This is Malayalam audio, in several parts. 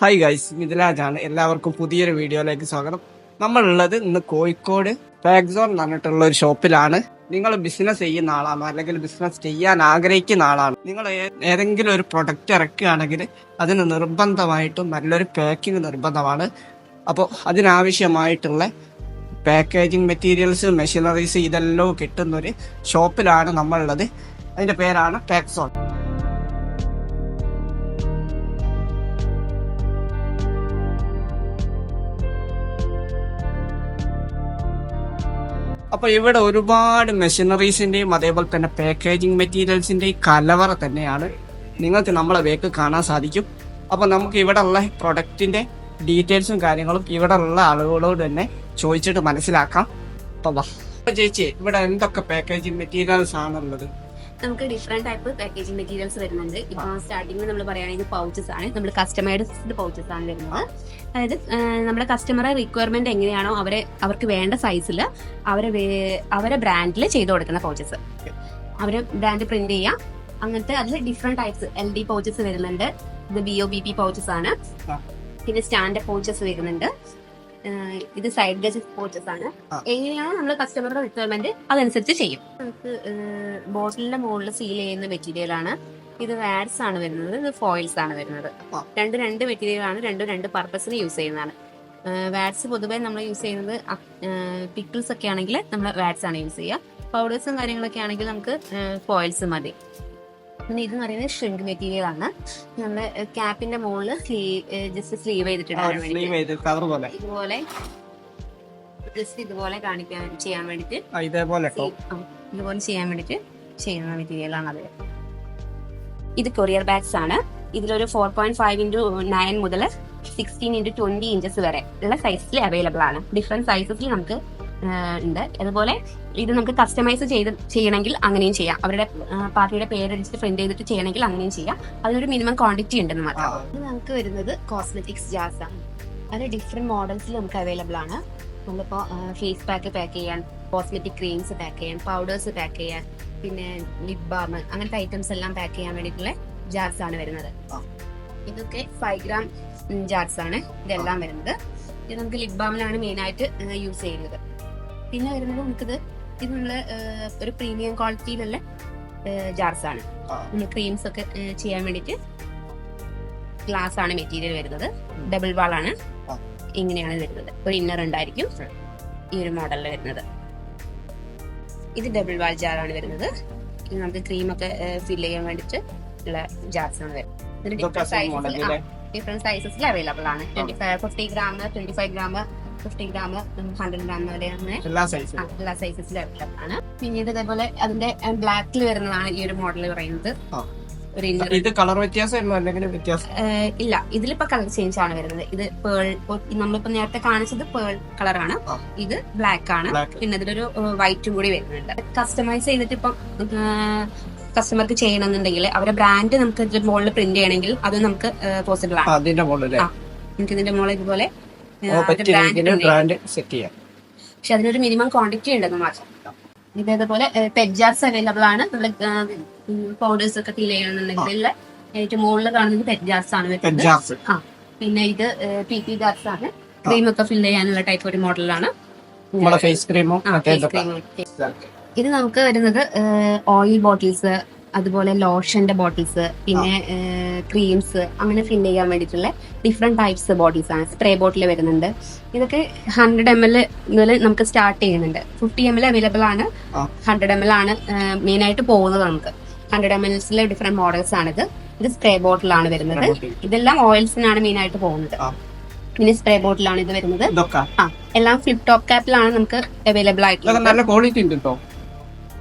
Hi guys മിഥിലാജാണ്. എല്ലാവർക്കും പുതിയൊരു വീഡിയോയിലേക്ക് സ്വാഗതം. നമ്മളുള്ളത് ഇന്ന് കോഴിക്കോട് പാക്സോൺ എന്ന് പറഞ്ഞിട്ടുള്ള ഒരു ഷോപ്പിലാണ്. നിങ്ങൾ ബിസിനസ് ചെയ്യുന്ന ആളാണ്? അല്ലെങ്കിൽ ബിസിനസ് ചെയ്യാൻ ആഗ്രഹിക്കുന്ന ആളാണ്? നിങ്ങൾ ഏതെങ്കിലും ഒരു പ്രൊഡക്റ്റ് ഇറക്കുകയാണെങ്കിൽ അതിന് നിർബന്ധമായിട്ടും നല്ലൊരു പാക്കിംഗ് നിർബന്ധമാണ്. അപ്പോൾ അതിനാവശ്യമായിട്ടുള്ള പാക്കേജിങ് മെറ്റീരിയൽസ് മെഷീനറീസ് ഇതെല്ലാം കിട്ടുന്നൊരു ഷോപ്പിലാണ് നമ്മളുള്ളത്. അതിന്റെ പേരാണ് പാക്സോൺ. അപ്പൊ ഇവിടെ ഒരുപാട് മെഷീനറീസിന്റെയും അതേപോലെ തന്നെ പാക്കേജിങ് മെറ്റീരിയൽസിന്റെയും കലവറ തന്നെയാണ് നിങ്ങൾക്ക് നമ്മളെ വേക്ക് കാണാൻ സാധിക്കും. അപ്പൊ നമുക്ക് ഇവിടെ ഉള്ള പ്രൊഡക്റ്റിന്റെ ഡീറ്റെയിൽസും കാര്യങ്ങളും ഇവിടെ ഉള്ള ആളുകളോട് തന്നെ ചോദിച്ചിട്ട് മനസ്സിലാക്കാം. അപ്പൊ ചേച്ചി ഇവിടെ എന്തൊക്കെ പാക്കേജിങ് മെറ്റീരിയൽസ് ആണുള്ളത്? നമുക്ക് ഡിഫറെന്റ് ടൈപ്പ് പാക്കേജിംഗ് മെറ്റീരിയൽസ് വരുന്നുണ്ട്. ഇപ്പൊ സ്റ്റാർട്ടിങ്ങിൽ നമ്മൾ പറയുകയാണെങ്കിൽ പൗച്ചസ് ആണ്. നമ്മൾ കസ്റ്റമൈസ്ഡ് പൗച്ചസ് ആണ് വരുന്നത്. അതായത് നമ്മുടെ കസ്റ്റമറെ റിക്വയർമെന്റ് എങ്ങനെയാണോ അവരെ അവർക്ക് വേണ്ട സൈസിൽ അവരെ അവരെ ബ്രാൻഡിൽ ചെയ്തു കൊടുക്കുന്ന പൗച്ചസ് അവരെ ബ്രാൻഡ് പ്രിന്റ് ചെയ്യാം. അങ്ങനത്തെ അതിൽ different types L D pouches വരുന്നുണ്ട്. ഇത് B O B P pouches ആണ്. പിന്നെ സ്റ്റാൻഡേർഡ് പൗച്ചസ് വരുന്നുണ്ട്. ഇത് സൈഡ് ഗജ് പോർച്ചസ് ആണ്. എങ്ങനെയാണോ നമ്മൾ കസ്റ്റമറുടെ റിക്വയർമെന്റ് അതനുസരിച്ച് ചെയ്യും. നമുക്ക് ബോട്ടിലിന്റെ മുകളിൽ സീൽ ചെയ്യുന്ന മെറ്റീരിയൽ ആണ്. ഇത് വാഡ്സ് ആണ് വരുന്നത് ഇത് ഫോയിൽസ് ആണ് വരുന്നത്. രണ്ട് രണ്ട് മെറ്റീരിയൽ ആണ് രണ്ടും രണ്ട് പർപ്പസിന് യൂസ് ചെയ്യുന്നതാണ്. വാഡ്സ് പൊതുവെ നമ്മൾ യൂസ് ചെയ്യുന്നത് പിക്കിൾസ് ഒക്കെ ആണെങ്കിൽ നമ്മൾ വാഡ്സ് ആണ് യൂസ് ചെയ്യുക. പൗഡേഴ്സും കാര്യങ്ങളൊക്കെ ആണെങ്കിൽ നമുക്ക് ഫോയിൽസ് മതി. പിന്നെ ഇത് പറയുന്നത് ഷ്രിങ്ക് മെറ്റീരിയൽ ആണ്. നമ്മൾ ക്യാപ്പിന്റെ മുകളിൽ ജസ്റ്റ് സ്ലീവ് ചെയ്തിട്ടുണ്ട് ഇതുപോലെ ജസ്റ്റ് ഇതുപോലെ കാണിക്കാൻ ചെയ്യാൻ വേണ്ടിട്ട്. ഇതേപോലെ ഇതുപോലെ ചെയ്യാൻ വേണ്ടിട്ട് ചെയ്യുന്ന മെറ്റീരിയൽ ആണ് അത്. ഇത് കൊറിയർ ബാഗ്സ് ആണ്. ഇതിലൊരു four point five into nine മുതൽ സിക്സ്റ്റീൻ ഇന്റു ട്വന്റി ഇഞ്ചസ് വരെ ഉള്ള സൈസിൽ അവൈലബിൾ ആണ്. ഡിഫറെന്റ് സൈസസിൽ നമുക്ക് ഉണ്ട്. അതുപോലെ ഇത് നമുക്ക് കസ്റ്റമൈസ് ചെയ്ത് ചെയ്യണമെങ്കിൽ അങ്ങനെയും ചെയ്യാം. അവരുടെ പാർട്ടിയുടെ പേരടിച്ചിട്ട് പ്രിന്റ് ചെയ്തിട്ട് ചെയ്യണമെങ്കിൽ അങ്ങനെയും ചെയ്യാം. അതിനൊരു മിനിമം ക്വാണ്ടിറ്റി ഉണ്ടെന്ന് മാത്രം. ഇത് നമുക്ക് വരുന്നത് കോസ്മെറ്റിക്സ് ജാസ് ആണ്. അത് ഡിഫറെന്റ് മോഡൽസിൽ നമുക്ക് അവൈലബിൾ ആണ്. നമ്മളിപ്പോ ഫേസ് പാക്ക് പാക്ക് ചെയ്യാൻ കോസ്മെറ്റിക് ക്രീംസ് പാക്ക് ചെയ്യാൻ പൗഡേഴ്സ് പാക്ക് ചെയ്യാൻ പിന്നെ ലിപ് ബാം അങ്ങനത്തെ ഐറ്റംസ് എല്ലാം പാക്ക് ചെയ്യാൻ വേണ്ടിയിട്ടുള്ള ജാർസ് ആണ് വരുന്നത്. ഇതൊക്കെ ഫൈവ് ഗ്രാം ജാർസ് ആണ്. ഇതെല്ലാം വരുന്നത്. ഇത് നമുക്ക് ലിപ് ബാമിലാണ് മെയിൻ ആയിട്ട് യൂസ് ചെയ്യുന്നത്. പിന്നെ വരുന്നത് നമുക്കിത് ഇതിനുള്ള ഒരു പ്രീമിയം ക്വാളിറ്റിയിലുള്ള ജാർസ് ആണ്. നമ്മൾ ക്രീംസ് ഒക്കെ ചെയ്യാൻ വേണ്ടിട്ട് ഗ്ലാസ് ആണ് മെറ്റീരിയൽ വരുന്നത്. ഡബിൾ വാൾ ആണ്. ഇങ്ങനെയാണ് വരുന്നത്. ഒരു ഇന്നർ ഉണ്ടായിരിക്കും. ഈ ഒരു മോഡലിൽ വരുന്നത്. ഇത് ഡബിൾ വാൾ ജാർ ആണ് വരുന്നത്. ഇത് നമുക്ക് ക്രീം ഒക്കെ ഫിൽ ചെയ്യാൻ വേണ്ടിട്ട് ഉള്ള ജാർസ് ആണ് വരുന്നത്. ഡിഫറെന്റ് സൈസസിൽ അവൈലബിൾ ആണ്. Twenty five fifty gram twenty five gram fifty gram hundred gram വരെ എല്ലാ സൈസിലും സൈസും എല്ലാ സൈസസിലും അവൈലബിൾ ആണ്. പിന്നീട് ഇതേപോലെ അതിന്റെ ബ്ലാക്കിൽ വരുന്നതാണ് ഈ ഒരു മോഡൽ പറയുന്നത്. ഇത് കളർ വ്യത്യാസം ഇല്ല. ഇതിലിപ്പോ കളർ ചേഞ്ച് ആണ് വരുന്നത്. ഇത് പേൾ നമ്മളിപ്പോ നേരത്തെ കാണിച്ചത് പേൾ കളറാണ്. ഇത് ബ്ലാക്ക് ആണ്. പിന്നെ ഇതിലൊരു വൈറ്റും കൂടി വരുന്നുണ്ട്. കസ്റ്റമൈസ് ചെയ്തിട്ട് ഇപ്പം കസ്റ്റമർക്ക് ചെയ്യണമെന്നുണ്ടെങ്കിൽ അവരുടെ ബ്രാൻഡ് നമുക്ക് മുകളിൽ പ്രിന്റ് ചെയ്യണമെങ്കിൽ അത് നമുക്ക് പോസിബിൾ ആണ്. നമുക്ക് ഇതിന്റെ മുകളിൽ ഇതുപോലെ പറ്റിയ brand രീതിയിൽ ബ്രാൻഡ് സെറ്റ് ചെയ്യാം. പക്ഷെ അതിനൊരു മിനിമം ക്വാണ്ടിറ്റി ഉണ്ടെന്ന് മാത്രം ഇത് ഇതുപോലെ പെഡ്ജാർസ് അവൈലബിൾ ആണ്. നമ്മൾ പൗഡേഴ്സ് ഒക്കെ ഫീൽ ചെയ്യണമെന്നുണ്ടെങ്കിൽ ഏറ്റവും മുകളിൽ കാണുന്നത് പെഡ്ജാർസ് ആണ് വരുന്നത്. ആ പിന്നെ ഇത് പി പി ജാർസ് ആണ്. ക്രീം ഒക്കെ ഫിൽ ചെയ്യാനുള്ള ടൈപ്പ് ഒരു മോഡലാണ് ഫേസ് ക്രീമും ഇത് നമുക്ക് വരുന്നത് ഓയിൽ ബോട്ടിൽസ് അതുപോലെ ലോഷന്റെ ബോട്ടിൽസ് പിന്നെ ക്രീംസ് അങ്ങനെ ഫിൽ ചെയ്യാൻ വേണ്ടിയിട്ടുള്ള ഡിഫറെന്റ് ടൈപ്സ് ബോട്ടിൽസ് ആണ് സ്പ്രേ ബോട്ടിൽ വരുന്നുണ്ട്. ഇതൊക്കെ ഹൺഡ്രഡ് എം എൽ മുതൽ നമുക്ക് സ്റ്റാർട്ട് ചെയ്യുന്നുണ്ട്. ഫിഫ്റ്റി എം എൽ അവൈലബിൾ ആണ്. ഹൺഡ്രഡ് എം എൽ ആണ് മെയിൻ ആയിട്ട് പോകുന്നത് നമുക്ക്. ഹൺഡ്രഡ് എം എൽസിലെ ഡിഫറെന്റ് മോഡൽസ് ആണിത്. ഇത് സ്പ്രേ ബോട്ടിലാണ് വരുന്നത്. ഇതെല്ലാം ഓയിൽസിനാണ് മെയിൻ ആയിട്ട് പോകുന്നത്. പിന്നെ സ്പ്രേ ബോട്ടിലാണ് ഇത് വരുന്നത്. ആ എല്ലാം ഫ്ലിപ്പ് ടോപ്പ് ക്യാപ്പിലാണ് നമുക്ക് അവൈലബിൾ ആയിട്ടുള്ളത്. നല്ല ക്വാളിറ്റി ഉണ്ട് കേട്ടോ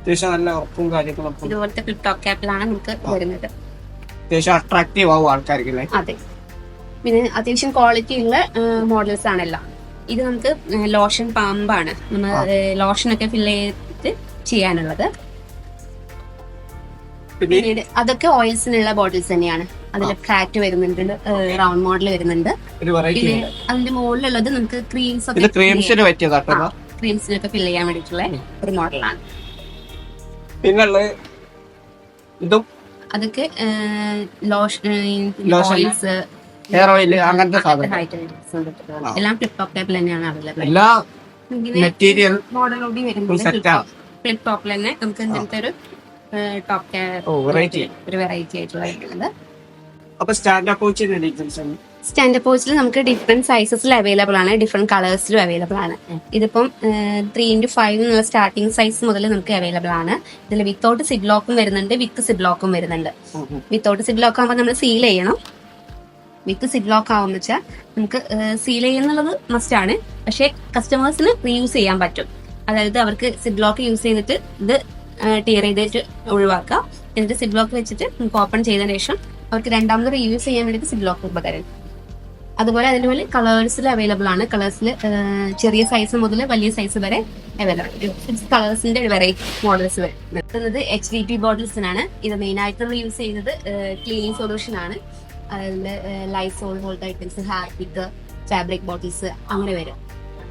അത്യാവശ്യം നല്ല ഉറപ്പും കാര്യങ്ങളും ഇതുപോലത്തെ ക്രിപ്റ്റോ ക്യാപ്പിലാണ് നമുക്ക് വരുന്നത്. അത്യാവശ്യം അട്രാക്റ്റീവ് ആവും ആൾക്കാർക്ക് അതെ. പിന്നെ അത്യാവശ്യം ക്വാളിറ്റി ഉള്ള മോഡൽസ് ആണെല്ലാം ഇത് നമുക്ക് ലോഷൻ പാമ്പാണ്. നമ്മൾ ലോഷൻ ഒക്കെ ഫിൽ ചെയ്ത് ചെയ്യാനുള്ളത്. പിന്നെ? പിന്നീട് അതൊക്കെ ഓയിൽസിനുള്ള ബോട്ടിൽസ് തന്നെയാണ്. അതിൽ ഫ്ലാറ്റ് വരുന്നുണ്ട് റൗണ്ട് മോഡൽ വരുന്നുണ്ട്. പിന്നെ അതിന്റെ മുകളിലുള്ളത് നമുക്ക് ക്രീംസ് ഒക്കെ ക്രീംസിന് പറ്റിയതാട്ടോ ക്രീംസിനൊക്കെ ഫില്ല് ചെയ്യാൻ വേണ്ടിയിട്ടുള്ള ഒരു മോഡലാണ് പിന്നെ ഉള്ളത് ഇതും അതൊക്കെ ലോഷൻ. ഓയിൽസ് ഹെയർ ഓയിൽ അങ്ങനത്തെ സാധനം. എല്ലാം ഫ്ലിപ്പ് ടോപ്പ് ടൈപ്പിൽ തന്നെയാണ് അവൈലബിൾ എല്ലാ മെറ്റീരിയൽ മോഡലോടി ആണ്. ഫ്ലിപ്പ് ടോപ്പിൽ തന്നെ നമുക്ക് ഇങ്ങനത്തെ ഒരു ടോപ്പ് ഒരു വെറൈറ്റി ആയിട്ടുള്ള അപ്പൊ സ്റ്റാൻഡപ്പ് കോച്ചിന്റെ ഡീറ്റെയിൽസ് ആണ്. സ്റ്റാൻഡപ്പ് പോസ്റ്റിൽ നമുക്ക് ഡിഫറെന്റ് സൈസസിൽ അവൈലബിൾ ആണ്. ഡിഫറെന്റ് കളേഴ്സിലും അവൈലബിൾ ആണ്. ഇതിപ്പം ത്രീ ഇന്റു ഫൈവ് എന്നുള്ള സ്റ്റാർട്ടിംഗ് സൈസ് മുതൽ നമുക്ക് അവൈലബിൾ ആണ്. ഇതിൽ വിത്തൗട്ട് സിഡ് ലോക്കും വരുന്നുണ്ട് വിത്ത് സിഡ് ലോക്കും വരുന്നുണ്ട്. വിത്തൗട്ട് സിഡ് ലോക്ക് ആകുമ്പോൾ നമ്മൾ സീൽ ചെയ്യണം. വിത്ത് സിഡ് ലോക്ക് ആവുന്ന വെച്ചാൽ നമുക്ക് സീൽ ചെയ്യുന്നുള്ളത് മസ്റ്റ് ആണ്. പക്ഷേ കസ്റ്റമേഴ്സിന് റീയൂസ് ചെയ്യാൻ പറ്റും. അതായത് അവർക്ക് സിഡ് ലോക്ക് യൂസ് ചെയ്തിട്ട് ഇത് ടിയർ ചെയ്തിട്ട് ഒഴിവാക്കാം. എന്നിട്ട് സിഡ് ലോക്ക് വെച്ചിട്ട് നമുക്ക് ഓപ്പൺ ചെയ്തതിന് ശേഷം അവർക്ക് രണ്ടാമത് റീയൂസ് ചെയ്യാൻ വേണ്ടിയിട്ട് സിഡ് ലോക്ക് ഉപകരണം. അതുപോലെ അതിന്റെ പോലെ കളേഴ്സിൽ അവൈലബിൾ ആണ്. കളേഴ്സിൽ ചെറിയ സൈസ് മുതൽ വലിയ സൈസ് വരെ അവൈലബിൾ കളേഴ്സിന്റെ വെറൈറ്റി മോഡൽസ് വരുന്നത് എച്ച് ഡി ടി ബോട്ടിൽസിനാണ് ഇത് മെയിൻ ആയിട്ട് നമ്മൾ യൂസ് ചെയ്യുന്നത് ക്ലീനിങ് സൊല്യൂഷൻ ആണ്. അതിൽ ലൈസോൾ ഹോൾട്ട് ഐറ്റംസ് ഹാർപിക് ഫാബ്രിക് ബോട്ടിൽസ് അങ്ങനെ വരും.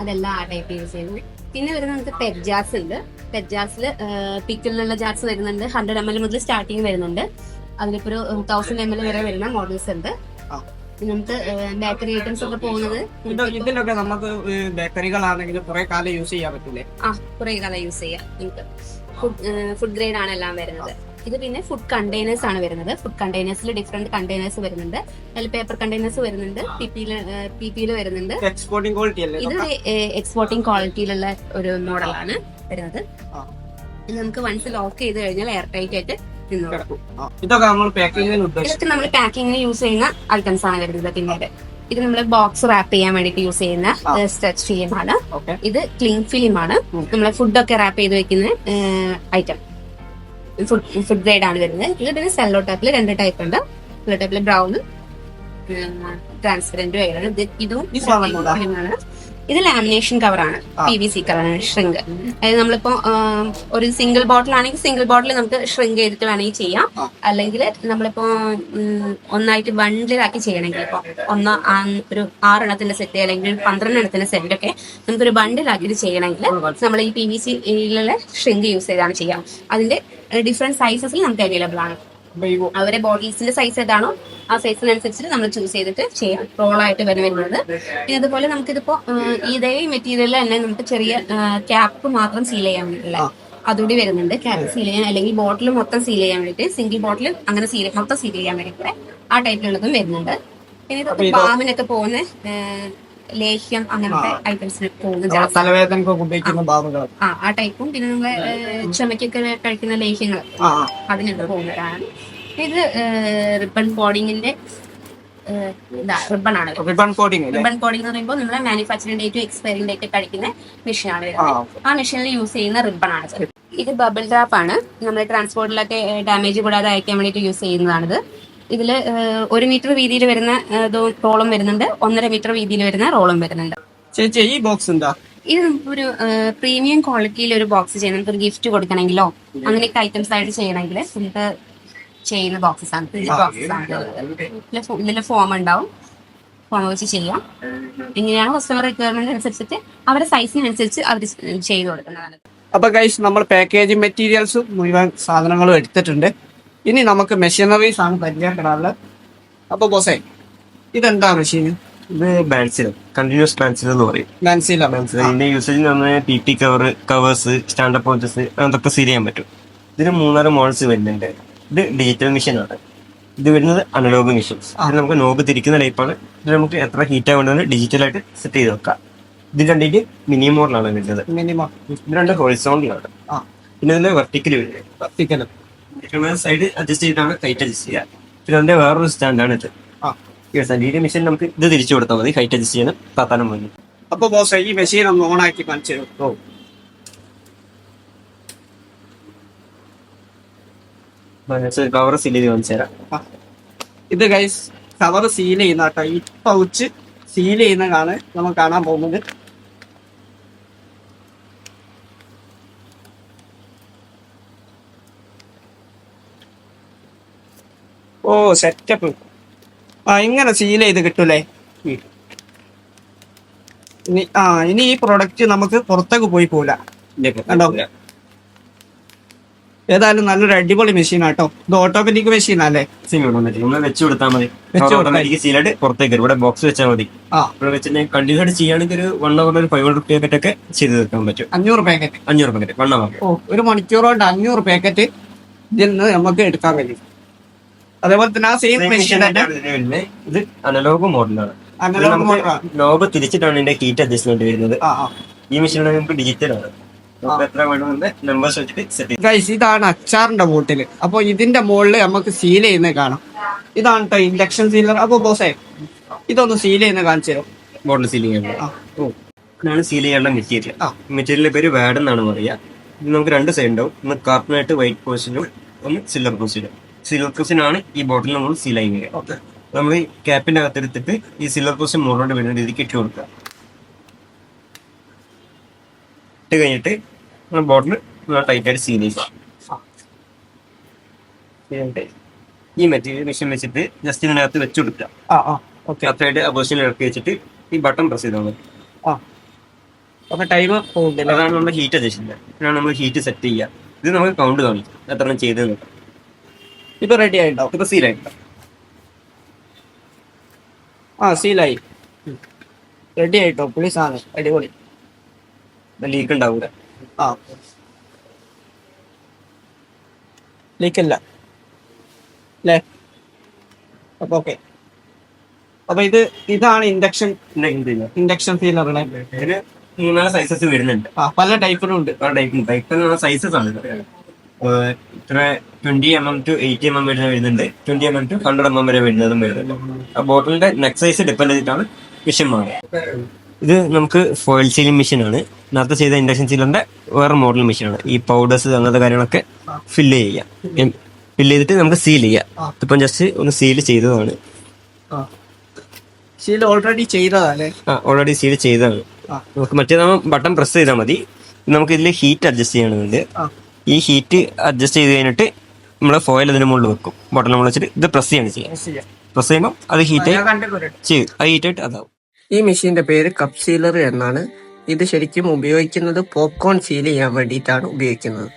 അതെല്ലാം ആ ടൈപ്പ് യൂസ് ചെയ്യുന്നത്. പിന്നെ വരുന്നത് ജാർസ് ഉണ്ട്. പെറ്റ് ജാർസിൽ പിക്കിലുള്ള ജാർസ് വരുന്നുണ്ട്. ഹൺഡ്രഡ് എം എൽ മുതൽ സ്റ്റാർട്ടിങ് വരുന്നുണ്ട്. അതിലിപ്പോ ഒരു തൗസൻഡ് എം എൽ വരെ വരുന്ന മോഡൽസ് ഉണ്ട്. ആ. ബേക്കറി ഐറ്റംസ് ഒക്കെ പോകുന്നത്. ഇത് ഇതിലൊക്കെ നമുക്ക് ബേക്കറികളാണെങ്കിൽ കുറെ കാലം യൂസ് ചെയ്യാൻ പറ്റില്ലേ ആ കുറെ കാലം യൂസ് ചെയ്യാം. നിങ്ങൾക്ക് ഫുഡ് ഗ്രേഡ് ആണ് എല്ലാം വരുന്നത്. ഇത് പിന്നെ ഫുഡ് കണ്ടെയ്നേഴ്സ് ആണ് വരുന്നത്. ഫുഡ് കണ്ടെയ്നേഴ്സിൽ ഡിഫറെന്റ് കണ്ടെയ്നേഴ്സ് വരുന്നുണ്ട്. അതിൽ പേപ്പർ കണ്ടെയ്നേഴ്സ് വരുന്നുണ്ട്. പി പിയിൽ വരുന്നുണ്ട്. എക്സ്പോർട്ടിംഗ് ക്വാളിറ്റി ഇത് എക്സ്പോർട്ടിംഗ് ക്വാളിറ്റിയിലുള്ള ഒരു മോഡലാണ് വരുന്നത്. ഇത് നമുക്ക് വൺസ് ലോക്ക് ചെയ്ത് കഴിഞ്ഞാൽ എയർ ടൈറ്റ് ആയിട്ട്. ഇതൊക്കെ നമ്മൾ പാക്കിങ്ങിന് നമ്മൾ പാക്കിങ്ങിന് യൂസ് ചെയ്യുന്ന ഐറ്റംസ് ആണ് വരുന്നത് പിന്നീട്. ഇത് നമ്മൾ ബോക്സ് റാപ്പ് ചെയ്യാൻ വേണ്ടിട്ട് യൂസ് ചെയ്യുന്ന സ്ട്രെച്ച് ഫിലിം ആണ്. ഇത് ക്ലീൻ ഫിലിം ആണ്. നമ്മളെ ഫുഡൊക്കെ റാപ്പ് ചെയ്ത് വെക്കുന്ന ഐറ്റം ഫുഡ് ഫുഡ് ഗ്രേഡ് ആണ് വരുന്നത്. ഇത് പിന്നെ സെല്ലോ ടൈപ്പിൽ രണ്ട് ടൈപ്പ് ഉണ്ട്. സെല്ലോ ടൈപ്പിൽ ബ്രൗണും ട്രാൻസ്പെറന്റും ആയിരുന്നു ഇത് ഇതും ലാമിനേഷൻ കവറാണ് പി വി സി കവറാണ് ഷ്രിങ്ക് അതായത് നമ്മളിപ്പോ ഒരു സിംഗിൾ ബോട്ടിൽ ആണെങ്കിൽ സിംഗിൾ ബോട്ടിൽ നമുക്ക് ഷ്രിങ്ക് ചെയ്തിട്ട് വേണമെങ്കിൽ ചെയ്യാം. അല്ലെങ്കിൽ നമ്മളിപ്പോ ഒന്നായിട്ട് ബണ്ടിലാക്കി ചെയ്യണമെങ്കിൽ ഇപ്പൊ ഒന്ന് ഒരു ആറെണ്ണത്തിന്റെ സെറ്റ് അല്ലെങ്കിൽ പന്ത്രണ്ടെണ്ണത്തിന്റെ സെറ്റ് ഒക്കെ നമുക്കൊരു ബണ്ടിലാക്കിയിട്ട് ചെയ്യണമെങ്കിൽ നമ്മൾ ഈ പി വി സിയിലുള്ള ഷ്രിങ്ക് യൂസ് ചെയ്താണ് ചെയ്യാം. അതിന്റെ ഡിഫറെന്റ് സൈസസിൽ നമുക്ക് അവൈലബിൾ ആണ്. അവരെ ബോഡീസിന്റെ സൈസ് ഏതാണോ ആ സൈസിനനുസരിച്ച് നമ്മൾ ചൂസ് ചെയ്തിട്ട് ചെയ്യാം. റോൾ ആയിട്ട് വരെ വരുന്നത്. പിന്നെ അതുപോലെ നമുക്കിതിപ്പോ ഇതേ മെറ്റീരിയലിൽ തന്നെ നമുക്ക് ചെറിയ ക്യാപ്പ് മാത്രം സീൽ ചെയ്യാൻ വേണ്ടിയിട്ടുള്ള അതുകൂടി വരുന്നുണ്ട്. ക്യാപ്പ് സീൽ ചെയ്യാൻ അല്ലെങ്കിൽ ബോട്ടിൽ മൊത്തം സീൽ ചെയ്യാൻ വേണ്ടിയിട്ട് സിംഗിൾ ബോട്ടിൽ അങ്ങനെ സീൽ മൊത്തം സീൽ ചെയ്യാൻ വേണ്ടിയിട്ട് ആ ടൈപ്പിലുള്ളതും വരുന്നുണ്ട്. പിന്നെ ഇതൊക്കെ പാമ്പിനൊക്കെ പോകുന്ന ലേഹ്യം അങ്ങനത്തെ ഐറ്റംസിന് പോകുന്ന ജാസ് തലവേദനക്ക് ഉപയോഗിക്കുന്ന ഭാഗങ്ങൾ ആ ആ ടൈപ്പും പിന്നെ നമ്മളെ ചുമക്കൊക്കെ കഴിക്കുന്ന ലേഹ്യങ്ങൾ. അതിനുള്ള പോകുന്നതാണ്. ഇത് റിബൺ കോഡിങ്ങിന്റെ റിബൺ ആണ് റിബൺ കോഡിംഗ് റിബൺ കോഡിംഗ് എന്ന് പറയുമ്പോൾ നമ്മളെ മാനുഫാക്ചറിംഗ് ഡേറ്റ് എക്സ്പയറിംഗ് ഡേറ്റ് കഴിക്കുന്ന മെഷീനാണ് ആ ആ മെഷീനിൽ യൂസ് ചെയ്യുന്ന റിബൺ ആണ് ഇത്. ഇത് ബബിൾ ട്രാപ്പ് ആണ്. നമ്മുടെ ട്രാൻസ്പോർട്ടിലൊക്കെ ഡാമേജ് കൂടാതെ അയക്കാൻ വേണ്ടിയിട്ട് യൂസ് ചെയ്യുന്നതാണിത്. ഇതിൽ ഒരു മീറ്റർ വീതിയിൽ വരുന്ന റോളും വരുന്നുണ്ട്. ഒന്നര മീറ്റർ വീതിയിൽ വരുന്ന റോളും വരുന്നുണ്ട്. ചേച്ചി ഈ ബോക്സ് എന്താ? ഇത് ഒരു പ്രീമിയം ക്വാളിറ്റിയിൽ ഒരു ബോക്സ് ചെയ്യണം. നമുക്ക് ഗിഫ്റ്റ് കൊടുക്കണമെങ്കിലോ അങ്ങനെയൊക്കെ ഐറ്റംസ് ആയിട്ട് ചെയ്യണമെങ്കിൽ നമുക്ക് ചെയ്യുന്ന ബോക്സസ് ആണ്. ബോക്സസ് ആണ്. ഫോം ഉണ്ടാവും. ഫോം വെച്ച് ചെയ്യാം. എങ്ങനെയാണ് കസ്റ്റമർ റിക്വയർമെന്റ് അനുസരിച്ചിട്ട് അവരുടെ സൈസിനനുസരിച്ച് അവർ ചെയ്തു കൊടുക്കുന്നതാണ്. അപ്പൊ ഗൈസ് നമ്മൾ പാക്കേജിംഗ് മെറ്റീരിയൽസും മുഴുവൻ സാധനങ്ങളും എടുത്തിട്ടുണ്ട്. ഇനി നമുക്ക് മെഷീനറീസ് ആണ് പരിചയപ്പെടാറുള്ളത് അപ്പൊ ബോസേ ഇതെന്താ മെഷീൻ ഇത് ബാൻസിൽ കണ്ടിന്യൂസ് ബാൻസിൽ എന്ന് പറയും. മനസ്സിലാവും ബാൻസിൽ ഇതിന്റെ യൂസേജ് എന്ന് പറഞ്ഞാൽ T P cover covers stand up pouches അതൊക്കെ സീൽ ചെയ്യാൻ പറ്റും. ഇതിന് മൂന്നാറ് മോഡൽസ് വരുന്നുണ്ട്. ഇത് ഡിജിറ്റൽ മെഷീൻ ആണ്. ഇത് വരുന്നത് അനലോഗ് മെഷീൻസ് അത് നമുക്ക് നോബ് തിരിക്കുന്ന ടൈപ്പാണ് ഇത് നമുക്ക് എത്ര ഹീറ്റ് ആവേണ്ടത് ഡിജിറ്റൽ ആയിട്ട് സെറ്റ് ചെയ്ത് വെക്കാം. ഇത് രണ്ടിന്റെ മിനി മോഡലാണ് വരുന്നത്. മിനിമം ഇത് രണ്ട് ഹോളിസോണിലാണ് പിന്നെ ഇതിന്റെ വെർട്ടിക്കൽ വരുന്നത് വർത്തിക്കലും സൈഡ് അഡ്ജസ്റ്റ് ചെയ്താണ് ഹൈറ്റ് അഡ്ജസ്റ്റ് ചെയ്യുക. പിന്നെ അതിന്റെ വേറൊരു സ്റ്റാൻഡാണ് ഇത്. ആ. ഈ മെഷീൻ നമുക്ക് ഇത് തിരിച്ചു കൊടുത്താൽ മതി ഹൈറ്റ് അഡ്ജസ്റ്റ് ചെയ്യാൻ താത്താനും മതി അപ്പൊ ബോസ് ഈ മെഷീൻ ഒന്ന് ഓൺ ആക്കി കാണിച്ചു ഓ. കവർ സീൽ ചെയ്ത് കാണിച്ചു തരാം. ഇത് ഗൈസ് കവർ സീൽ ചെയ്യുന്ന കേട്ടോ. ഈ പൗച്ച് സീൽ ചെയ്യുന്നതാണ് നമ്മൾ കാണാൻ പോകുന്നത്. ഓ സെറ്റപ്പ് ആ ഇങ്ങനെ സീൽ ചെയ്ത് കിട്ടൂലേ. ഇനി ആ ഇനി ഈ പ്രൊഡക്റ്റ് നമുക്ക് പുറത്തേക്ക് പോയി പോല കണ്ടോ? ഏതായാലും നല്ലൊരു അടിപൊളി മെഷീൻ ആട്ടോ. ഇത് ഓട്ടോമാറ്റിക് മെഷീൻ അല്ലേ വെച്ച് കൊടുത്താൽ മതി. വെച്ച് ഓട്ടോമാറ്റിക് സീലായിട്ട് പുറത്തേക്ക് ഇവിടെ ബോക്സ് വെച്ചാൽ മതി. ഇവിടെ വെച്ചിട്ട് കണ്ടിന്യൂ ആയിട്ട് ചെയ്യുകയാണെങ്കിൽ ഒരു വൺ അവർ ഒരു ഫൈവ് ഹൺഡ്രഡ് പാക്കറ്റ് ഒക്കെ ചെയ്ത് തീർക്കാൻ പറ്റും. അഞ്ഞൂറ് പാക്കറ്റ് അഞ്ഞൂറ് പാക്കറ്റ് വൺ അവർ ഒരു മണിക്കൂർ കൊണ്ട് അഞ്ഞൂറ് പാക്കറ്റ് ഇതിൽ നിന്ന് നമുക്ക് എടുക്കാൻ കഴിയും. അതേപോലെ തന്നെ ആ സെയിം മെഷീൻ തന്നെ. ഇത് അനലോഗ് മോഡലാണ് അനലോഗ് മോഡലാണ് ലോബ് തിരിച്ചിട്ടാണ് ഇതിന്റെ ഹീറ്റ് അഡ്ജസ്റ്റ്മെന്റ് വരുന്നത്. ഈ മെഷീൻ നമുക്ക് ഡിജിറ്റൽ ആണ് ഗൈസ് ഇതാണ് അച്ചാറിന്റെ ബോട്ടിൽ അപ്പൊ ഇതിന്റെ മുകളിൽ നമുക്ക് സീൽ ചെയ്യുന്നത് കാണാം. ഇതാണ് കേട്ടോ ഇൻഡക്ഷൻ സീലർ അപ്പൊ ബോസേ ഇതൊന്ന് സീൽ ചെയ്യുന്ന കാണിച്ചു തരും? ബോട്ടിൽ സീലിംഗ് ഇതാണ് സീൽ ചെയ്യാനുള്ള മെറ്റീരിയൽ. മെറ്റീരിയലിന്റെ പേര് വാഡ് എന്നാണ് പറയുക നമുക്ക് രണ്ട് സൈഡ് ഉണ്ടാവും. ഒന്ന് കാർബണേറ്റ് വൈറ്റ് പോസിലും ഒന്ന് സിൽവർ പോസിലും സിൽവർ പോസിനാണ് ഈ ബോട്ടിൽ നമ്മൾ സീൽ ചെയ്യുക നമ്മൾ ഈ ക്യാപ്പിന്റെ അകത്തെടുത്തിട്ട് ഈ സിൽവർ പോസ്റ്റ് മുകളിലോട്ട് വരുന്ന രീതിക്ക് ഇട്ട് കൊടുക്കുക. ഇട്ട് കഴിഞ്ഞിട്ട് ബോട്ടിൽ ടൈറ്റ് ആയിട്ട് സീൽ ചെയ്യുക. ഈ മെറ്റീരിയൽ മെഷീൻ വെച്ചിട്ട് ജസ്റ്റ് ഇതിനകത്ത് വെച്ചു കൊടുക്കുക. ആ പൊസിഷനിൽ ഇറക്കി വെച്ചിട്ട് ഈ ബട്ടൺ പ്രസ് ചെയ്താൽ മതി. ടൈം അതാണ് നമ്മുടെ ഹീറ്റ് അഡ്ജസ്റ്റ് ഇതാണ് നമ്മൾ ഹീറ്റ് സെറ്റ് ചെയ്യുക. ഇത് നമുക്ക് കൗണ്ട് കാണിക്കും. എത്ര എണ്ണം ചെയ്തെന്ന് ഇപ്പൊ റെഡി ആയിട്ടോ ഇപ്പൊ സീലായിട്ട് ആ സീലായി റെഡി ആയിട്ടോ? പുളി സാധനം. അടിപൊളി. ലീക്ക് ഉണ്ടാവൂല. ആ. ലീക്കല്ല അല്ലേ. അപ്പൊ ഓക്കെ അപ്പൊ ഇത് ഇതാണ് ഇൻഡക്ഷൻ ഇൻഡക്ഷൻ സീലറുടെ മൂന്നാൽ സൈസസ് വരുന്നുണ്ട്. ആ പല ടൈപ്പിലും ഉണ്ട്. ആ ടൈപ്പിലും ടൈപ്പ് സൈസസ് ആണ്. ഇത്ര twenty M M to eighty M M വരുന്ന വരുന്നുണ്ട്. Twenty M M to hundred M M വരെ വരുന്നതും വരുന്നുണ്ട്. ആ ബോട്ടിലിന്റെ നെക്ക് സൈസ് ഡിപ്പെൻഡ് ചെയ്തിട്ടാണ് മിഷൻ മാറുക ഇത് നമുക്ക് ഫോയിൽ സീലിംഗ് മെഷീൻ ആണ്. നേരത്തെ ചെയ്ത ഇൻഡക്ഷൻ സീലറിന്റെ വേറെ മോഡൽ മെഷീനാണ് ഈ പൗഡേഴ്സ് അങ്ങനത്തെ കാര്യങ്ങളൊക്കെ ഫില്ല് ചെയ്യാം ഫില്ല് ചെയ്തിട്ട് നമുക്ക് സീൽ ചെയ്യാം. ഇപ്പം ജസ്റ്റ് ഒന്ന് സീൽ ചെയ്തതാണ്. സീൽ ഓൾറെഡി ചെയ്തതല്ലേ ആ ഓൾറെഡി സീൽ ചെയ്തതാണ്. നമുക്ക് മറ്റേ നമ്മൾ ബട്ടൺ പ്രസ് ചെയ്താൽ മതി. നമുക്ക് ഇതിൽ ഹീറ്റ് അഡ്ജസ്റ്റ് ചെയ്യണമെന്നുണ്ട് ഈ ഹീറ്റ് അഡ്ജസ്റ്റ് ചെയ്ത് കഴിഞ്ഞിട്ട് നമ്മൾ ഫോയിൽ അതിന് മുകളിൽ വെക്കും. ബട്ടൺ നമ്മൾ വെച്ചിട്ട് ഇത് പ്രസ് ചെയ്യാണ് ചെയ്യുക. ചെയ്യാം പ്രസ് ചെയ്യുമ്പോൾ അത് ഹീറ്റ് ചെയ്യും ആ ഹീറ്റ് ആയിട്ട് അതാവും. ഈ മെഷീന്റെ പേര് കപ്പ് സീലർ എന്നാണ്. ഇത് ശരിക്കും ഉപയോഗിക്കുന്നത് പോപ്കോൺ സീൽ ചെയ്യാൻ വേണ്ടിയിട്ടാണ് ഉപയോഗിക്കുന്നത്.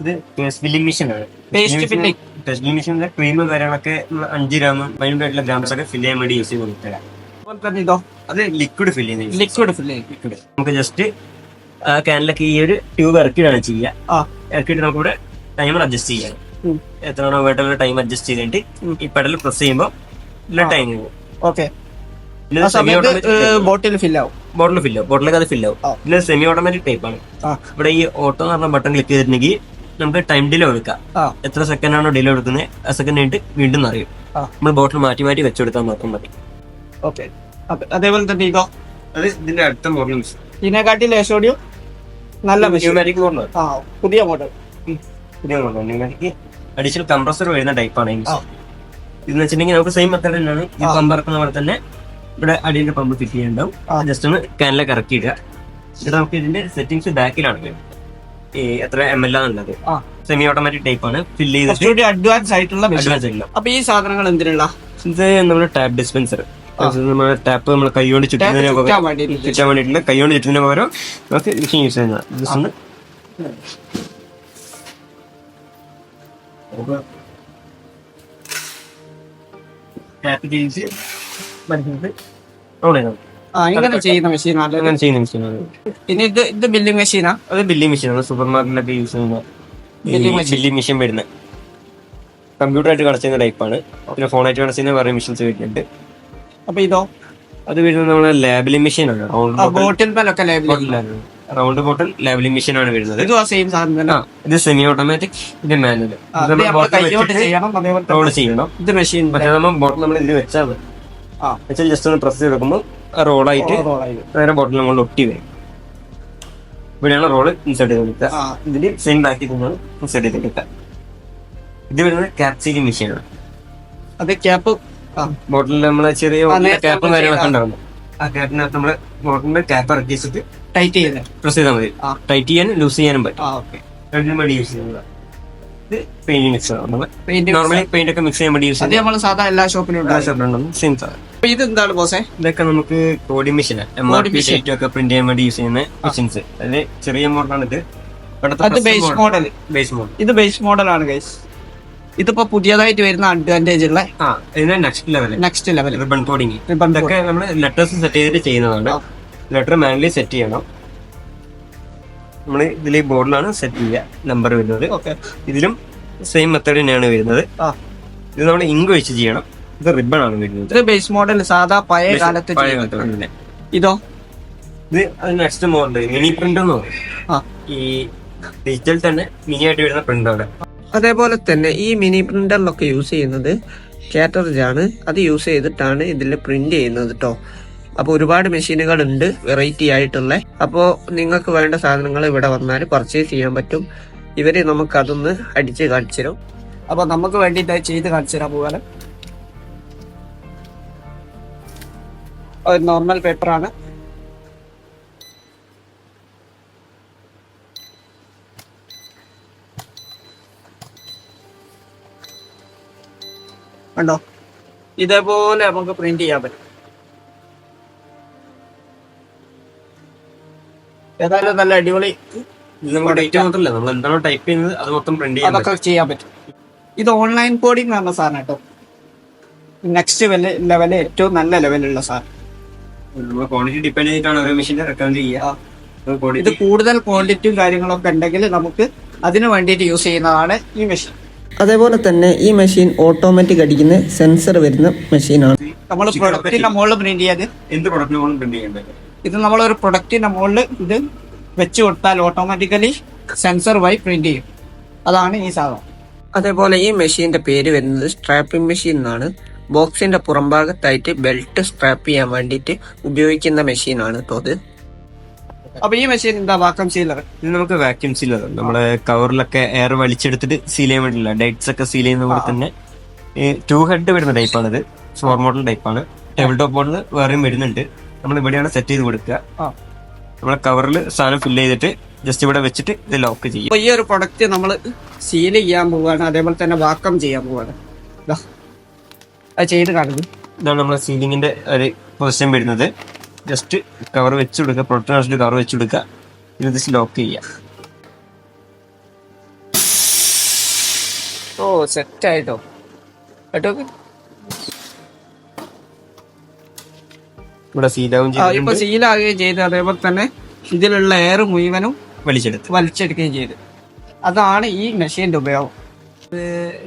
ഇത് ഫില്ലിംഗ്. പേസ്റ്റ് ഫില്ലിംഗ് മെഷീനിൽ ക്രീം കാര്യങ്ങളൊക്കെ അഞ്ച് ഗ്രാം മൈനൂട്ട് ആയിട്ടുള്ള ഗ്രാംസ് ഒക്കെ ഫില്ല് ചെയ്യാൻ വേണ്ടി യൂസ് ചെയ്ത് കൊടുത്തരാം അതുപോലെ തന്നെ ഇതോ? അത് ലിക്വിഡ് ഫില്ല് ചെയ്യുന്നത് ലിക്വിഡ് ഫില്ല് ലിക്വിഡ് നമുക്ക് ജസ്റ്റ് ക്യാനിലൊക്കെ ഈ ഒരു ട്യൂബ് ഇറക്കിയിട്ടാണ് ചെയ്യുക. ആ. ഇറക്കിയിട്ട് നമുക്കിവിടെ ടൈമർ അഡ്ജസ്റ്റ് ചെയ്യാം. എത്ര എത്രയാണോ വേണ്ടുള്ള ടൈം അഡ്ജസ്റ്റ് ചെയ്തിട്ട് ഈ പെഡൽ പ്രസ് ചെയ്യുമ്പോൾ ഇല്ല ടൈം പോകും. ഓക്കെ. ബോട്ടിൽ ഫില്ല് ആവും. ബോട്ടിൽ ഫില്ല് ആവും. ബോട്ടിലൊക്കെ അത് ഫില്ല് ആവും. ആ. പിന്നെ സെമി ഓട്ടോമാറ്റിക് ടൈപ്പ് ആണ്. ആ. ഇവിടെ ഈ ഓട്ടോ എന്ന് പറഞ്ഞ ബട്ടൺ ക്ലിക്ക് ചെയ്തിട്ടുണ്ടെങ്കിൽ നമുക്ക് ടൈം ഡിലേ കൊടുക്കാം എത്ര സെക്കൻഡ് ആണോ ഡിലേ എടുക്കുന്നത് ആ സെക്കൻഡ് കഴിഞ്ഞിട്ട് വീണ്ടും അറിയും. ആ. നമ്മൾ ബോട്ടിൽ മാറ്റി മാറ്റി വെച്ചെടുത്താൽ മാത്രം മതി. ഓക്കെ. അതേപോലെ തന്നെ ഇതോ? അത് ഇതിന്റെ അടുത്ത മോഡൽ ഇതിനെക്കാട്ടി ലേശോടിയും നല്ല ന്യൂമാറ്റിക് ആ പുതിയ മോഡൽ പുതിയ മോഡൽ ന്യൂമാറ്റിക് അഡീഷണൽ കംപ്രസർ വരുന്ന ടൈപ്പാണ്. ഇതെന്ന് വെച്ചിട്ടുണ്ടെങ്കിൽ നമുക്ക് സെയിം മെത്തേഡ് തന്നെയാണ്. ഈ. പമ്പ് ഇറക്കുന്ന പോലെ തന്നെ ഇവിടെ അടിയുടെ പമ്പ് ഫിറ്റ് ചെയ്യാനുണ്ടാവും. ജസ്റ്റ് ഒന്ന് കാനിലെ കറക്റ്റ് ഇടുക എന്നിട്ട് നമുക്ക് ഇതിന്റെ സെറ്റിംഗ്സ് ബാക്കിലാണ് ഈ എത്ര എം എൽ ആണുള്ളത് സെമി ഓട്ടോമാറ്റിക് ടൈപ്പ് ആണ്. ഫില്ല് ചെയ്തിട്ട് അഡ്വാൻസ് ആയിട്ടുള്ള അഡ്വാൻസ് ആയിട്ടുള്ള. അപ്പൊ ഈ സാധനങ്ങൾ എന്തിനുള്ള? ഇത് നമ്മുടെ ടാപ്പ് ഡിസ്പെൻസർ നമ്മുടെ ടാപ്പ് നമ്മൾ കൈകൊണ്ട് ചുറ്റുന്നതിന് ചുറ്റാൻ വേണ്ടിയിട്ടുള്ള കൈകൊണ്ട് ചുറ്റുന്നതിന് പകരം നമുക്ക് മെഷീൻ യൂസ് ചെയ്യുന്നത് ജസ്റ്റ് ഒന്ന് ടാപ്പ് ചെയ്ത് മനസ്സിലായിട്ട് ഓൺ ചെയ്യണം ആ ഇങ്ങനെ ചെയ്യുന്ന മെഷീനാണ് അങ്ങനെ ചെയ്യുന്ന മെഷീനാണ് ഇനി ഇത് ഇത് ബില്ലിംഗ് മെഷീനാ അത് ബില്ലിംഗ് മെഷീനാണ് സൂപ്പർ മാർക്കറ്റിലൊക്കെ യൂസ് ചെയ്യുന്ന Billing ബില്ലിംഗ് മെഷീൻ വരുന്നത് കമ്പ്യൂട്ടറായിട്ട് കണക്ട് ചെയ്യുന്ന ടൈപ്പാണ് പിന്നെ ഫോണായിട്ട് കണക്ട് ചെയ്യുന്ന വേറെ മെഷീൻസ് വരുന്നുണ്ട്. അപ്പൊ ഇതോ? അത് വരുന്നത് നമ്മുടെ ലാബിലിംഗ് മെഷീനാണ് റൗണ്ട് ആ bottle പലൊക്കെ label round bottle labelling machine ആണ് വരുന്നത്. ഇത് ആ സെയിം സാധനം തന്നെ. ആ ഇത് സെമി ഓട്ടോമാറ്റിക് ഇത് മാനുവൽ ഇത് നമ്മൾ കൈയോട്ട് ചെയ്യണം അതേപോലെ റോൾ തന്നെ ചെയ്യണം. ഇത് മെഷീൻ പക്ഷേ നമ്മൾ ബോട്ടിൽ നമ്മൾ ഇതിൽ വെച്ചാൽ മതി. ആ. വെച്ചാൽ ജസ്റ്റ് ഒന്ന് പ്രസ് ചെയ്തെടുക്കുമ്പോൾ റോളായിട്ട് റോളായി നേരെ ബോട്ടിൽ നമ്മൾ ഒട്ടി വരും. ഇവിടെയാണ് റോൾ ഇൻസേർട്ട് ചെയ്ത് കൊടുക്കുക. ആ. ഇതിൽ സെയിം ബാക്കിൽ നിന്നാണ് ഇൻസേർട്ട് ചെയ്ത് കൊടുക്കുക. ഇത് വരുന്നത് ക്യാപ്സീലിംഗ് മെഷീനാണ് അത് ക്യാപ്പ് ബോട്ടിൽ നമ്മളെ ചെറിയ ക്യാപ്പും കാര്യങ്ങളൊക്കെ ചെയ്ത- ഉണ്ടാവും ആ ക്യാപ്പിനകത്ത് നമ്മൾ ബോട്ടിലിന്റെ ക്യാപ്പ് ഇറക്കി വെച്ചിട്ട് ടൈറ്റ് ചെയ്യുന്നത് പ്രസ് ചെയ്താൽ മതി. ടൈറ്റ് ചെയ്യാനും ലൂസ് ചെയ്യാനും പറ്റും. രണ്ടും വേണ്ടി യൂസ് ചെയ്യുന്നത്. ഇത് painting mix paint normally paint ഒക്കെ മിക്സ് ചെയ്യാൻ വേണ്ടി യൂസ് അത് നമ്മൾ സാധാരണ എല്ലാ ഷോപ്പിലും ഉണ്ടാകും സെയിം സാധനം. അപ്പൊ ഇത് എന്താണ് ബോസേ? ഇതൊക്കെ നമുക്ക് Cody machine M R P sheet ഒക്കെ പ്രിന്റ് ചെയ്യാൻ വേണ്ടി യൂസ് ചെയ്യുന്ന മെഷീൻസ് അതിൽ ചെറിയ മോഡലാണ് ഇത് ബേസ് മോഡൽ ബേസ് മോഡൽ ഇത് ബേസ് മോഡലാണ് ഗൈസ് ഇതിപ്പോ പുതിയതായിട്ട് വരുന്ന അഡ്വാന്റേജ് ഉള്ള next level next level ribbon coding ribbon ഇതൊക്കെ നമ്മൾ ലെറ്റേഴ്സ് സെറ്റ് ചെയ്തിട്ട് ചെയ്യുന്നതാണ് ലെറ്റർ മാനുവലി സെറ്റ് ചെയ്യണം. നമ്മൾ ഇതിൽ ഈ ബോർഡിലാണ് സെറ്റ് ചെയ്യുക. നമ്പർ വരുന്നത്. ഓക്കെ ഇതിലും സെയിം മെത്തേഡ് തന്നെയാണ് വരുന്നത്. ആ. ഇത് നമ്മൾ ഇങ്ക് വെച്ച് ചെയ്യണം. ഇത് റിബൺ ആണ് വരുന്നത്. ഇത് ബേസ് മോഡൽ സാധാ പഴയ കാലത്ത്. ഇതോ? ഇത് നെക്സ്റ്റ് മോഡൽ മിനി പ്രിന്റ് എന്ന് പറയും. ഈ ഡിജിറ്റൽ തന്നെ മിനി ആയിട്ട് വരുന്ന പ്രിന്റ് ആണ്. അതേപോലെ തന്നെ ഈ മിനി പ്രിന്ററിലൊക്കെ യൂസ് ചെയ്യുന്നത് കാറ്റർജ് ആണ്. അത് യൂസ് ചെയ്തിട്ടാണ് ഇതിൽ പ്രിന്റ് ചെയ്യുന്നത് കേട്ടോ അപ്പോൾ ഒരുപാട് മെഷീനുകൾ ഉണ്ട് വെറൈറ്റി ആയിട്ടുള്ള. അപ്പോൾ നിങ്ങൾക്ക് വേണ്ട സാധനങ്ങൾ ഇവിടെ വന്നാൽ പർച്ചേസ് ചെയ്യാൻ പറ്റും. ഇവർ നമുക്ക് അതൊന്ന് അടിച്ച് കാണിച്ചു തരും. അപ്പോൾ നമുക്ക് വേണ്ടി ഇത് ചെയ്ത് കാണിച്ചു തരാം പോലെ ഒരു നോർമൽ പേപ്പറാണ്. കണ്ടോ? ഇതേപോലെ നമുക്ക് പ്രിന്റ് ചെയ്യാൻ പറ്റും. ഏതായാലും നല്ല അടിപൊളി ഇത് നമ്മൾ ഡേറ്റ് മാത്രമല്ല നമ്മൾ എന്താണോ ടൈപ്പ് ചെയ്യുന്നത് അത് മൊത്തം പ്രിന്റ് ചെയ്യാൻ അതൊക്കെ ചെയ്യാൻ പറ്റും. ഇത് ഓൺലൈൻ കോഡിംഗ് പറഞ്ഞ സാധനം കേട്ടോ. നെക്സ്റ്റ് ലെവൽ ഏറ്റവും നല്ല ലെവലുള്ള സാധനം. ക്വാണ്ടിറ്റി ഡിപ്പെൻഡ് ചെയ്തിട്ടാണ് ഓരോ മെഷീനെ റെക്കമെൻഡ് ചെയ്യുക. ഇത് കൂടുതൽ ക്വാണ്ടിറ്റിയും കാര്യങ്ങളൊക്കെ ഉണ്ടെങ്കിൽ നമുക്ക് അതിനു വേണ്ടിയിട്ട് യൂസ് ചെയ്യുന്നതാണ് ഈ മെഷീൻ അതേപോലെ തന്നെ ഈ മെഷീൻ ഓട്ടോമാറ്റിക് അടിക്കുന്ന സെൻസർ വരുന്ന മെഷീനാണ്. നമ്മൾ പ്രൊഡക്റ്റിന്റെ മുകളിൽ പ്രിന്റ് ചെയ്യാത് എന്ത് പ്രൊഡക്റ്റിനും പ്രിന്റ് ചെയ്യേണ്ടത്? ഇത് നമ്മളൊരു പ്രൊഡക്റ്റിന്റെ മുകളിൽ ഇത് വെച്ച് കൊടുത്താൽ ഓട്ടോമാറ്റിക്കലി സെൻസർ വഴി പ്രിന്റ് ചെയ്യും. അതാണ് ഈ സാധനം. അതേപോലെ ഈ മെഷീന്റെ പേര് വരുന്നത് സ്ട്രാപ്പിംഗ് മെഷീൻ എന്നാണ്. ബോക്സിന്റെ പുറംഭാഗത്തായിട്ട് ബെൽറ്റ് സ്ട്രാപ്പ് ചെയ്യാൻ വേണ്ടിയിട്ട് ഉപയോഗിക്കുന്ന മെഷീനാണ് കേട്ടോ അത് അപ്പൊ ഈ മെഷീൻ എന്താ വാക്കം സീലർ ഇത് നമുക്ക് വാക്യൂം സീലർ നമ്മുടെ കവറിലൊക്കെ എയർ വലിച്ചെടുത്തിട്ട് സീൽ ചെയ്യാൻ വേണ്ടിയില്ല ഡേറ്റ്സ് ഒക്കെ സീൽ ചെയ്യുന്ന പോലെ തന്നെ ടു ഹെഡ് വരുന്ന ടൈപ്പാണിത് ഫോർ മോഡൽ ടൈപ്പാണ് ടേബിൾ ടോപ്പ് മോഡൽ വേറെയും വരുന്നുണ്ട്. നമ്മൾ ഇവിടെയാണ് സെറ്റ് ചെയ്ത് കൊടുക്കുക. നമ്മളെ കവറിൽ സാധനം ഫില്ല് ചെയ്തിട്ട് ജസ്റ്റ് ഇവിടെ വെച്ചിട്ട് ഇത് ലോക്ക് ചെയ്യും. അപ്പൊ ഈ ഒരു പ്രൊഡക്റ്റ് നമ്മൾ സീൽ ചെയ്യാൻ പോവാണ് അതേപോലെ തന്നെ വാക്കം ചെയ്യാൻ പോവാണ്. അത് ചെയ്ത് കാണുന്നു ഇതാണ് നമ്മളെ സീലിംഗിന്റെ ഒരു പൊസിഷൻ വരുന്നത്. ജസ്റ്റ് കവർ വെച്ച് കൊടുക്കുക പ്രൊട്ടക്ഷൻ കവർ വെച്ച് കൊടുക്കുക ഇത് ലോക്ക് ചെയ്യാം ഓ സെറ്റ് ആയിട്ടോ? കേട്ടോ? ഇവിടെ സീലാവും ഇപ്പൊ സീലാവുകയും സീലാകുകയും ചെയ്ത് അതേപോലെ തന്നെ ഇതിലുള്ള എയർ മുഴുവനും വലിച്ചെടുത്ത്. വലിച്ചെടുക്കുകയും ചെയ്ത്. അതാണ് ഈ മെഷീന്റെ ഉപയോഗം.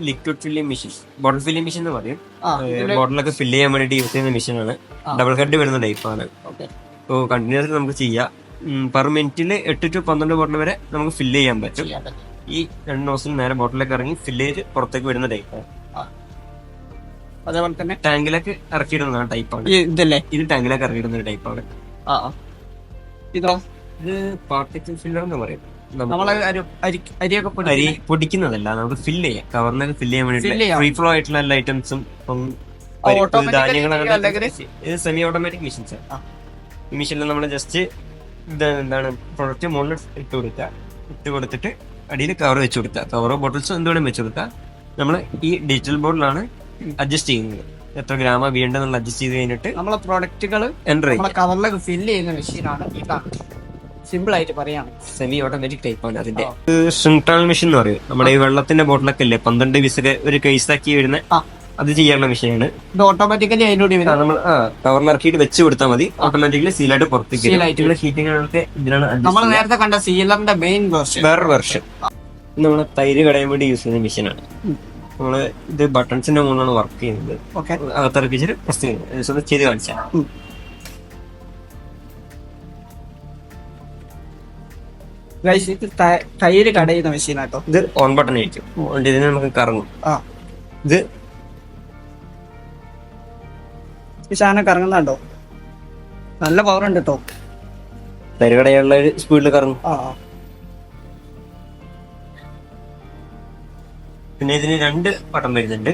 Liquid filling machine bottle filling machine എന്ന് പറയും. ബോട്ടിലൊക്കെ ഫില്ല് ചെയ്യാൻ വേണ്ടിയിട്ട് യൂസ് ചെയ്യുന്ന മെഷീനാണ്. ഡബിൾ ഹെഡ് വരുന്ന ടൈപ്പാണ് അപ്പോൾ കണ്ടിന്യൂസ് നമുക്ക് ചെയ്യാം. പെർ മിനിറ്റിൽ എട്ട് ടു പന്ത്രണ്ട് ബോട്ടിൽ വരെ നമുക്ക് ഫില്ല് ചെയ്യാൻ പറ്റും. ഈ രണ്ട് ദിവസം നേരെ ബോട്ടിലേക്ക് ഇറങ്ങി ഫില്ല് ചെയ്ത് പുറത്തേക്ക് വരുന്ന ടൈപ്പ് അതേപോലെ തന്നെ ടാങ്കിലേക്ക് ഇറക്കിയിടുന്ന ടൈപ്പാണ് ആണ്. ഇതല്ലേ? ഇത് ടാങ്കിലേക്ക് ഇറക്കിയിടുന്ന ടൈപ്പാണ്. ഇതോ? ഇത് പാർട്ടിക്കൽ ഫില്ലർ എന്ന് പറയും. നമ്മളെ അരി അരി- അരിയൊക്കെ അരി പൊടിക്കുന്നതല്ല നമുക്ക് ഫില്ല് ചെയ്യാം. കവറിനൊക്കെ ഫില്ല് ചെയ്യാൻ വേണ്ടിയിട്ട് ഫ്രീ ഫ്ലോ ആയിട്ടുള്ള എല്ലാ ഐറ്റംസും ധാന്യങ്ങൾ ഇത് സെമി ഓട്ടോമാറ്റിക് മെഷീൻസ് ആ. മെഷീനിൽ നമ്മൾ ജസ്റ്റ് ഇത് എന്താണ് പ്രൊഡക്റ്റ് മുകളിൽ ഇട്ട് കൊടുക്കുക ഇട്ട് കൊടുത്തിട്ട് അടിയിൽ കവർ വെച്ച് കൊടുക്കുക കവറോ ബോട്ടിൽസോ എന്തുവേണം വെച്ച് കൊടുക്കുക നമ്മൾ ഈ ഡിജിറ്റൽ ബോർഡിലാണ് അഡ്ജസ്റ്റ് ചെയ്യുന്നത്. എത്ര ഗ്രാമ വേണ്ടെന്നുള്ള അഡ്ജസ്റ്റ് ചെയ്ത് കഴിഞ്ഞിട്ട് നമ്മളെ പ്രോഡക്റ്റുകൾ എന്റർ കവറിലേക്ക് ഫില്ല് ചെയ്യുന്ന മെഷീനാണ് ഇതാണ് സിമ്പിൾ ആയിട്ട് പറയാം. സെമി ഓട്ടോമാറ്റിക് ടൈപ്പ് ആണ് അതിന്റെ. സിൻട്രൽ മെഷീൻ എന്ന് പറയും. നമ്മുടെ ഈ വെള്ളത്തിന്റെ ബോട്ടിലൊക്കെ ഇല്ലേ? പന്ത്രണ്ട് വിസക ഒരു കേസാക്കി വരുന്ന. അത് ചെയ്യാനുള്ള മെഷീനാണ്. ഇത് ഓട്ടോമാറ്റിക്കലി അതിനോട് നമ്മൾ ആ കവറിൽ ഇറക്കിയിട്ട് വെച്ച് കൊടുത്താൽ മതി. ഓട്ടോമാറ്റിക്കലി സീലായിട്ട് പുറത്തേക്ക് ഹീറ്റിംഗ് ഇതിനാണ് നമ്മൾ നേരത്തെ കണ്ട സീലറിന്റെ മെയിൻ വേർഷൻ വേറൊരു വെർഷൻ നമ്മൾ തൈര് കടയാൻ വേണ്ടി യൂസ് ചെയ്യുന്ന മെഷീനാണ്. നമ്മൾ ഇത് ബട്ടൺസിന്റെ മുകളിലാണ് വർക്ക് ചെയ്യുന്നത്. ഓക്കെ അകത്തിറക്കിച്ചിട്ട് പ്രസ് ചെയ്യുന്നത്. ചെയ്ത് കാണിച്ചാൽ തൈര് കടയുന്ന മെഷീനാട്ടോ ഇത് ഓൺ ബട്ടൺ ആയിരിക്കും. ഇതിന് നമുക്ക് കറങ്ങും. ഇത് ഈ സാധനം കറങ്ങുന്നുണ്ടോ നല്ല പവർ ഉണ്ട് കേട്ടോ തൈര് സ്പീഡിൽ കറങ്ങും. പിന്നെ ഇതിന് രണ്ട് പട്ടം വരുന്നുണ്ട്.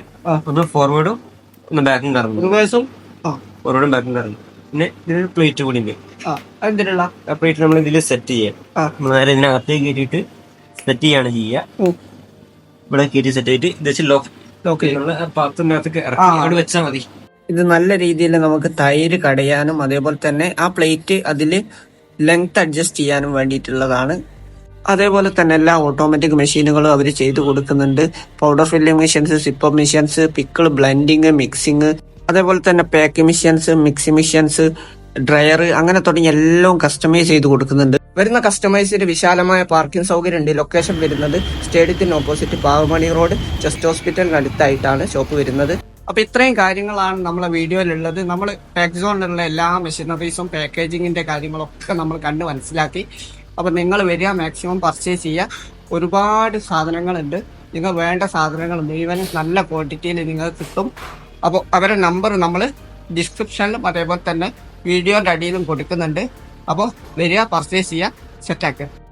ഒന്ന് ഫോർവേഡും ഒന്ന് ബാക്കും കറങ്ങും. റിവേഴ്സും ഫോർവേഡും ബാക്കും കറങ്ങും. പിന്നെ ഇതിനൊരു പ്ലേറ്റ് കൂടി ഉണ്ട്. ആ പ്ലേറ്റ് നമ്മൾ ഇതിൽ സെറ്റ് ചെയ്യാം. നമ്മൾ നേരെ ഇതിനകത്തേക്ക് കയറ്റിയിട്ട് സെറ്റ് ചെയ്യാണ് ചെയ്യുക. ഇവിടെ കയറ്റി സെറ്റ് ചെയ്തിട്ട് ഇത് വെച്ച് ലോക്ക് ലോക്ക് പാത്രത്തിനകത്തേക്ക് ഇറക്കി. അവിടെ വെച്ചാൽ മതി. ഇത് നല്ല രീതിയിൽ നമുക്ക് തൈര് കടയാനും അതേപോലെ തന്നെ ആ പ്ലേറ്റ് അതിൽ ലെങ്ത് അഡ്ജസ്റ്റ് ചെയ്യാനും വേണ്ടിയിട്ടുള്ളതാണ്. അതേപോലെ തന്നെ എല്ലാ ഓട്ടോമാറ്റിക് മെഷീനുകളും അവർ ചെയ്തു കൊടുക്കുന്നുണ്ട്. Powder filling machines zipper machines pickle blending mixing അതേപോലെ തന്നെ pack machines mixie machines dryer അങ്ങനെ തുടങ്ങി എല്ലാം കസ്റ്റമൈസ് ചെയ്ത് കൊടുക്കുന്നുണ്ട്. വരുന്ന കസ്റ്റമൈസിന് വിശാലമായ പാർക്കിംഗ് സൗകര്യം ഉണ്ട് ലൊക്കേഷൻ വരുന്നത് സ്റ്റേഡിയത്തിന് ഓപ്പോസിറ്റ് പാവമണി റോഡ് ചെസ്റ്റ് ഹോസ്പിറ്റലിന് അടുത്തായിട്ടാണ് ഷോപ്പ് വരുന്നത്. അപ്പൊ ഇത്രയും കാര്യങ്ങളാണ് നമ്മളെ വീഡിയോയിലുള്ളത്. നമ്മൾ പാക്ക് സോണിലുള്ള എല്ലാ മെഷീനറീസും പാക്കേജിങ്ങിന്റെ കാര്യങ്ങളൊക്കെ നമ്മൾ കണ്ട് മനസ്സിലാക്കി. അപ്പൊ നിങ്ങൾ വരിക മാക്സിമം പർച്ചേസ് ചെയ്യുക. ഒരുപാട് സാധനങ്ങളുണ്ട്. നിങ്ങൾ വേണ്ട സാധനങ്ങൾ മുഴുവൻ നല്ല ക്വാണ്ടിറ്റിയിൽ നിങ്ങൾക്ക് കിട്ടും. അപ്പോൾ അവരുടെ നമ്പർ നമ്മൾ ഡിസ്ക്രിപ്ഷനിലും അതേപോലെ തന്നെ വീഡിയോന്റെ അടിയിലും കൊടുക്കുന്നുണ്ട്. അപ്പോൾ വരിക പർച്ചേസ് ചെയ്യുക സെറ്റാക്കുക